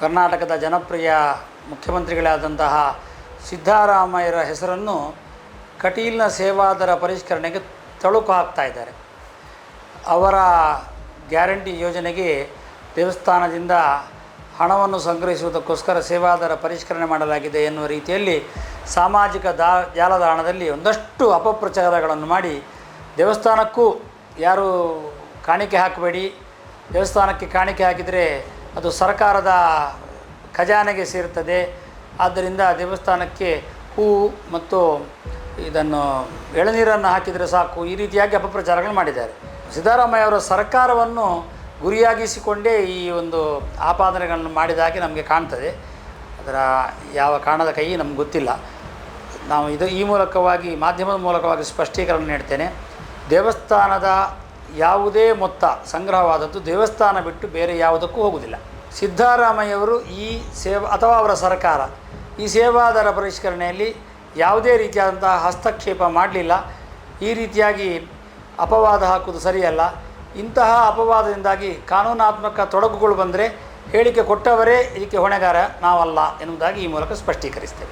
ಕರ್ನಾಟಕದ ಜನಪ್ರಿಯ ಮುಖ್ಯಮಂತ್ರಿಗಳಾದಂತಹ ಸಿದ್ದರಾಮಯ್ಯರ ಹೆಸರನ್ನು ಕಟೀಲ್ನ ಸೇವಾದರ ಪರಿಷ್ಕರಣೆಗೆ ತಳುಕು ಹಾಕ್ತಾ ಇದ್ದಾರೆ. ಅವರ ಗ್ಯಾರಂಟಿ ಯೋಜನೆಗೆ ದೇವಸ್ಥಾನದಿಂದ ಹಣವನ್ನು ಸಂಗ್ರಹಿಸುವುದಕ್ಕೋಸ್ಕರ ಸೇವಾದರ ಪರಿಷ್ಕರಣೆ ಮಾಡಲಾಗಿದೆ ಎನ್ನುವ ರೀತಿಯಲ್ಲಿ ಸಾಮಾಜಿಕ ದಾ, ಜಾಲತಾಣದಲ್ಲಿ ಒಂದಷ್ಟು ಅಪಪ್ರಚಾರಗಳನ್ನು ಮಾಡಿ ದೇವಸ್ಥಾನಕ್ಕೂ ಯಾರು ಕಾಣಿಕೆ ಹಾಕಬೇಡಿ, ದೇವಸ್ಥಾನಕ್ಕೆ ಕಾಣಿಕೆ ಹಾಕಿದರೆ ಅದು ಸರ್ಕಾರದ ಖಜಾನೆಗೆ ಸೇರುತ್ತದೆ. ಆದ್ದರಿಂದ ದೇವಸ್ಥಾನಕ್ಕೆ ಹೂವು ಮತ್ತು ಇದನ್ನು ಎಳನೀರನ್ನು ಹಾಕಿದರೆ ಸಾಕು. ಈ ರೀತಿಯಾಗಿ ಅಪಪ್ರಚಾರಗಳು ಮಾಡಿದ್ದಾರೆ. ಸಿದ್ದರಾಮಯ್ಯ ಅವರ ಸರ್ಕಾರವನ್ನು ಗುರಿಯಾಗಿಸಿಕೊಂಡೇ ಈ ಒಂದು ಆಪಾದನೆಗಳನ್ನು ಮಾಡಿದಾಗೆ ನಮಗೆ ಕಾಣ್ತದೆ. ಅದರ ಯಾವ ಕಾರಣದ ಕೈ ನಮ್ಗೆ ಗೊತ್ತಿಲ್ಲ. ನಾವು ಇದು ಈ ಮೂಲಕವಾಗಿ, ಮಾಧ್ಯಮದ ಮೂಲಕವಾಗಿ ಸ್ಪಷ್ಟೀಕರಣ ನೀಡ್ತೇನೆ. ದೇವಸ್ಥಾನದ ಯಾವುದೇ ಮೊತ್ತ ಸಂಗ್ರಹವಾದದ್ದು ದೇವಸ್ಥಾನ ಬಿಟ್ಟು ಬೇರೆ ಯಾವುದಕ್ಕೂ ಹೋಗುವುದಿಲ್ಲ. ಸಿದ್ದರಾಮಯ್ಯವರು ಈ ಸೇವಾ ಅಥವಾ ಅವರ ಸರ್ಕಾರ ಈ ಸೇವಾದರ ಪರಿಷ್ಕರಣೆಯಲ್ಲಿ ಯಾವುದೇ ರೀತಿಯಾದಂತಹ ಹಸ್ತಕ್ಷೇಪ ಮಾಡಲಿಲ್ಲ. ಈ ರೀತಿಯಾಗಿ ಅಪವಾದ ಹಾಕುವುದು ಸರಿಯಲ್ಲ. ಇಂತಹ ಅಪವಾದದಿಂದಾಗಿ ಕಾನೂನಾತ್ಮಕ ತೊಡಕುಗಳು ಬಂದರೆ ಹೇಳಿಕೆ ಕೊಟ್ಟವರೇ ಇದಕ್ಕೆ ಹೊಣೆಗಾರ ನಾವಲ್ಲ ಎನ್ನುವುದಾಗಿ ಈ ಮೂಲಕ ಸ್ಪಷ್ಟೀಕರಿಸ್ತೇವೆ.